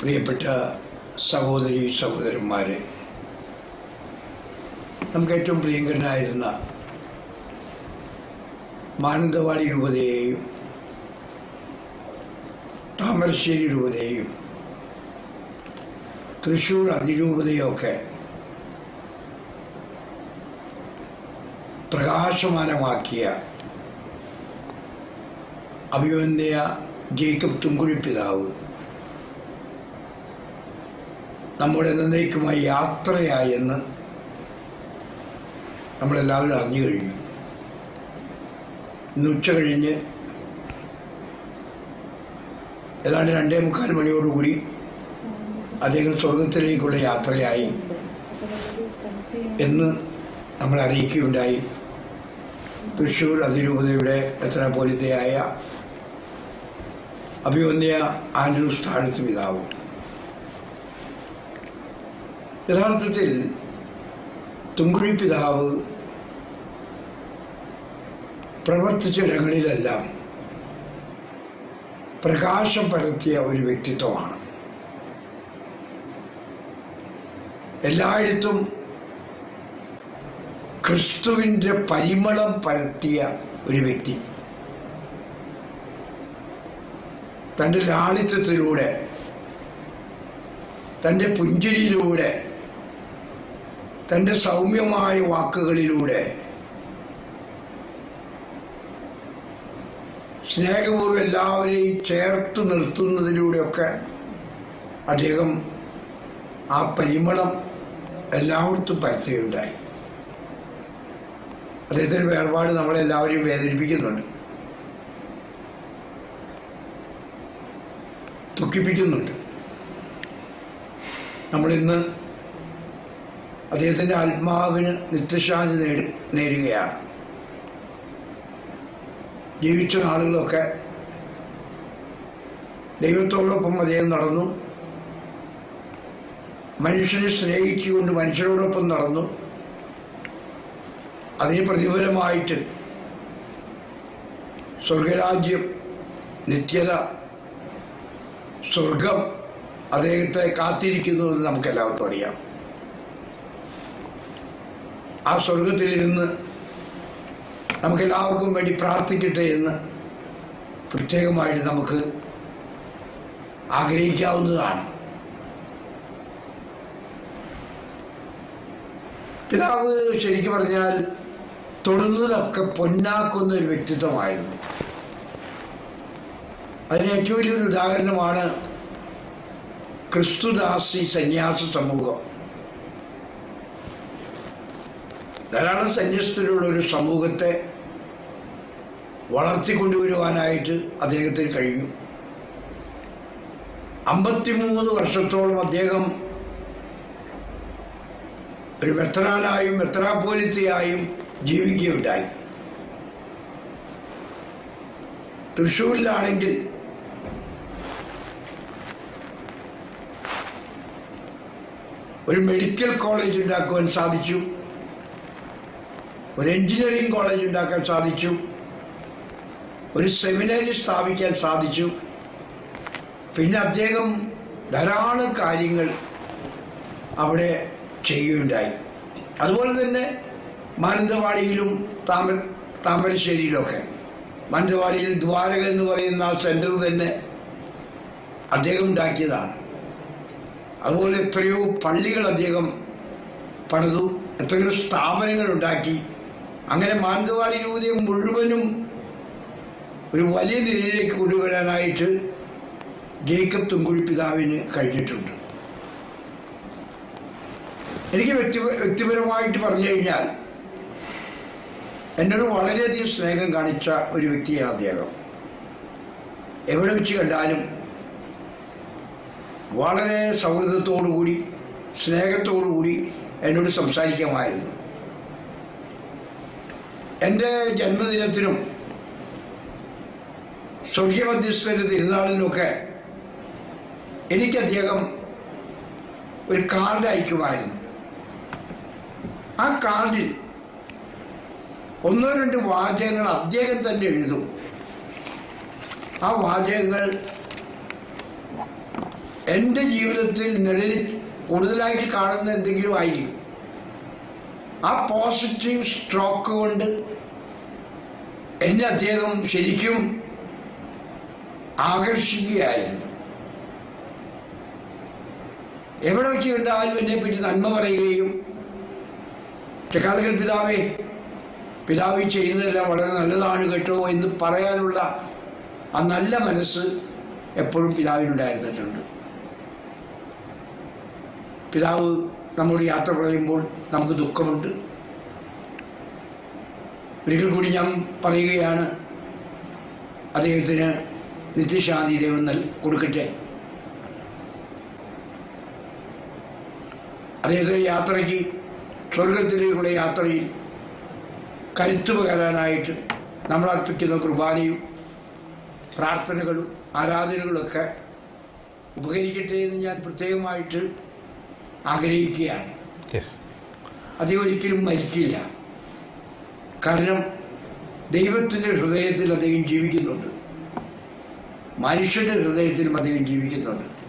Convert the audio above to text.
പ്രിയപ്പെട്ട സഹോദരി സഹോദരന്മാരെ നമുക്ക് ഏറ്റവും പ്രിയങ്കരനായിരുന്ന മാനന്തവാടി രൂപതയെയും താമരശ്ശേരി രൂപതയെയും തൃശ്ശൂർ അതിരൂപതയൊക്കെ പ്രകാശമാനമാക്കിയ അഭിമന്യ ജേക്കബ് തുങ്കുഴി പിതാവ് നമ്മുടെ എന്നേക്കുമായി യാത്രയായെന്ന് നമ്മളെല്ലാവരും അറിഞ്ഞു കഴിഞ്ഞു. ഇന്ന് ഉച്ച കഴിഞ്ഞ് ഏതാണ്ട് രണ്ടേ മുക്കാൽ മണിയോടുകൂടി അദ്ദേഹം സ്വർഗത്തിലേക്കുള്ള യാത്രയായി എന്ന് നമ്മൾ അറിയിക്കുകയുണ്ടായി. തൃശ്ശൂർ അതിരൂപതയുടെ മെത്രാപോലിത്തയായ അഭിമന്യ ആൻഡ്രൂസ് താഴത്ത് പിതാവ്. യഥാർത്ഥത്തിൽ തുങ്കുഴി പിതാവ് പ്രവർത്തിച്ചിടങ്ങളിലെല്ലാം പ്രകാശം പരത്തിയ ഒരു വ്യക്തിത്വമാണ്. എല്ലായിടത്തും ക്രിസ്തുവിന്റെ പരിമളം പരത്തിയ ഒരു വ്യക്തി. തന്റെ ലാളിത്യത്തിലൂടെ തന്റെ പുഞ്ചിരിയിലൂടെ തന്റെ സൗമ്യമായ വാക്കുകളിലൂടെ സ്നേഹപൂർവം എല്ലാവരെയും ചേർത്ത് നിർത്തുന്നതിലൂടെയൊക്കെ അദ്ദേഹം ആ പരിമളം എല്ലായിടത്തും പരത്തുകയുണ്ടായി. അദ്ദേഹത്തിന്റെ വേർപാട് നമ്മളെല്ലാവരെയും വേദനിപ്പിക്കുന്നുണ്ട്. ദുഃഖിപ്പിക്കുന്നുണ്ട്. നമ്മളിന്ന് അദ്ദേഹത്തിന്റെ ആത്മാവിന് നിത്യശാന്തി നേടി നേരുകയാണ്. ജീവിച്ച നാളുകളൊക്കെ ദൈവത്തോടൊപ്പം അദ്ദേഹം നടന്നു. മനുഷ്യനെ സ്നേഹിച്ചുകൊണ്ട് മനുഷ്യരോടൊപ്പം നടന്നു. അതിന് പ്രതിഫലമായിട്ട് സ്വർഗരാജ്യം നിത്യത സ്വർഗം അദ്ദേഹത്തെ കാത്തിരിക്കുന്നു എന്ന് നമുക്കെല്ലാവർക്കും അറിയാം. ആ സ്വർഗത്തിൽ നിന്ന് നമുക്കെല്ലാവർക്കും വേണ്ടി പ്രാർത്ഥിക്കട്ടെ എന്ന് പ്രത്യേകമായിട്ട് നമുക്ക് ആഗ്രഹിക്കാവുന്നതാണ്. പിതാവ് ശരിക്കും പറഞ്ഞാൽ തൊടുന്നതൊക്കെ പൊന്നാക്കുന്ന ഒരു വ്യക്തിത്വമായിരുന്നു. അതിന് ഏറ്റവും വലിയൊരു ഉദാഹരണമാണ് ക്രിസ്തുദാസി സന്യാസ സമൂഹം. ധാരാളം സന്യസ്തരുള്ള ഒരു സമൂഹത്തെ വളർത്തിക്കൊണ്ടുവരുവാനായിട്ട് അദ്ദേഹത്തിന് കഴിഞ്ഞു. അമ്പത്തിമൂന്ന് വർഷത്തോളം അദ്ദേഹം ഒരു മെത്രാനായും മെത്രാപോലിത്തയായും ജീവിക്കുകയുണ്ടായി. തൃശ്ശൂരിലാണെങ്കിൽ ഒരു മെഡിക്കൽ കോളേജ് ഉണ്ടാക്കുവാൻ സാധിച്ചു. ഒരു എഞ്ചിനീയറിംഗ് കോളേജ് ഉണ്ടാക്കാൻ സാധിച്ചു. ഒരു സെമിനറി സ്ഥാപിക്കാൻ സാധിച്ചു. പിന്നെ അദ്ദേഹം ധാരാളം കാര്യങ്ങൾ അവിടെ ചെയ്യുകയുണ്ടായി. അതുപോലെ തന്നെ മാനന്തവാടിയിലും താമര താമരശ്ശേരിയിലൊക്കെ. മാനന്തവാടിയിൽ ദ്വാരക എന്ന് പറയുന്ന ആ സെന്റർ തന്നെ അദ്ദേഹം ഉണ്ടാക്കിയതാണ്. അതുപോലെ എത്രയോ പള്ളികൾ അദ്ദേഹം പണിതു എത്രയോ സ്ഥാപനങ്ങൾ ഉണ്ടാക്കി. അങ്ങനെ മാനന്തവാടി രൂപതയെ മുഴുവനും ഒരു വലിയ നിലയിലേക്ക് കൊണ്ടുവരാനായിട്ട് ജേക്കബ് തുങ്കുഴി പിതാവിന് കഴിഞ്ഞിട്ടുണ്ട്. എനിക്ക് വ്യക്തി വ്യക്തിപരമായിട്ട് പറഞ്ഞു കഴിഞ്ഞാൽ എന്നോട് വളരെയധികം സ്നേഹം കാണിച്ച ഒരു വ്യക്തിയാണ് അദ്ദേഹം. എവിടെ വെച്ച് കണ്ടാലും വളരെ സൗഹൃദത്തോടുകൂടി സ്നേഹത്തോടുകൂടി എന്നോട് സംസാരിക്കാമായിരുന്നു. എന്റെ ജന്മദിനത്തിനും സ്വർഗീയ മധ്യസ്ഥന്റെ തിരുനാളിനുമൊക്കെ എനിക്ക് അദ്ദേഹം ഒരു കാർഡ് അയക്കുമായിരുന്നു. ആ കാർഡിൽ ഒന്നോ രണ്ട് വാചകങ്ങൾ അദ്ദേഹം തന്നെ എഴുതും. ആ വാചകങ്ങൾ എന്റെ ജീവിതത്തിൽ നിഴലിൽ കൂടുതലായിട്ട് കാണുന്ന എന്തെങ്കിലും ആയിരിക്കും. ആ പോസിറ്റീവ് സ്ട്രോക്ക് കൊണ്ട് എന്നെ അദ്ദേഹം ശരിക്കും ആകർഷിക്കുകയായിരുന്നു. എവിടെ വെച്ച് കണ്ടാലും എന്നെ പറ്റി നന്മ പറയുകയും ചക്കാലകൽ പിതാവേ പിതാവ് ചെയ്യുന്നതെല്ലാം വളരെ നല്ലതാണ് കേട്ടോ എന്ന് പറയാനുള്ള ആ നല്ല മനസ്സ് എപ്പോഴും പിതാവിനുണ്ടായിരുന്നിട്ടുണ്ട്. പിതാവ് നമ്മോട് യാത്ര പറയുമ്പോൾ നമുക്ക് ദുഃഖമുണ്ട്. ഒരിക്കൽ കൂടി ഞാൻ പറയുകയാണ് അദ്ദേഹത്തിന് നിത്യശാന്തി ദൈവം നൽ കൊടുക്കട്ടെ. അദ്ദേഹത്തിന്റെ യാത്രയ്ക്ക് സ്വർഗത്തിലേക്കുള്ള യാത്രയിൽ കരുത്തു പകരാനായിട്ട് നമ്മൾ അർപ്പിക്കുന്ന കുർബാനയും പ്രാർത്ഥനകളും ആരാധനകളൊക്കെ ഉപകരിക്കട്ടെ എന്ന് ഞാൻ പ്രത്യേകമായിട്ട് ആഗ്രഹിക്കുകയാണ്. അതേ ഒരിക്കലും മരിക്കില്ല. കാരണം ദൈവത്തിന്റെ ഹൃദയത്തിൽ അദ്ദേഹം ജീവിക്കുന്നുണ്ട്. മനുഷ്യന്റെ ഹൃദയത്തിലും അദ്ദേഹം ജീവിക്കുന്നുണ്ട്.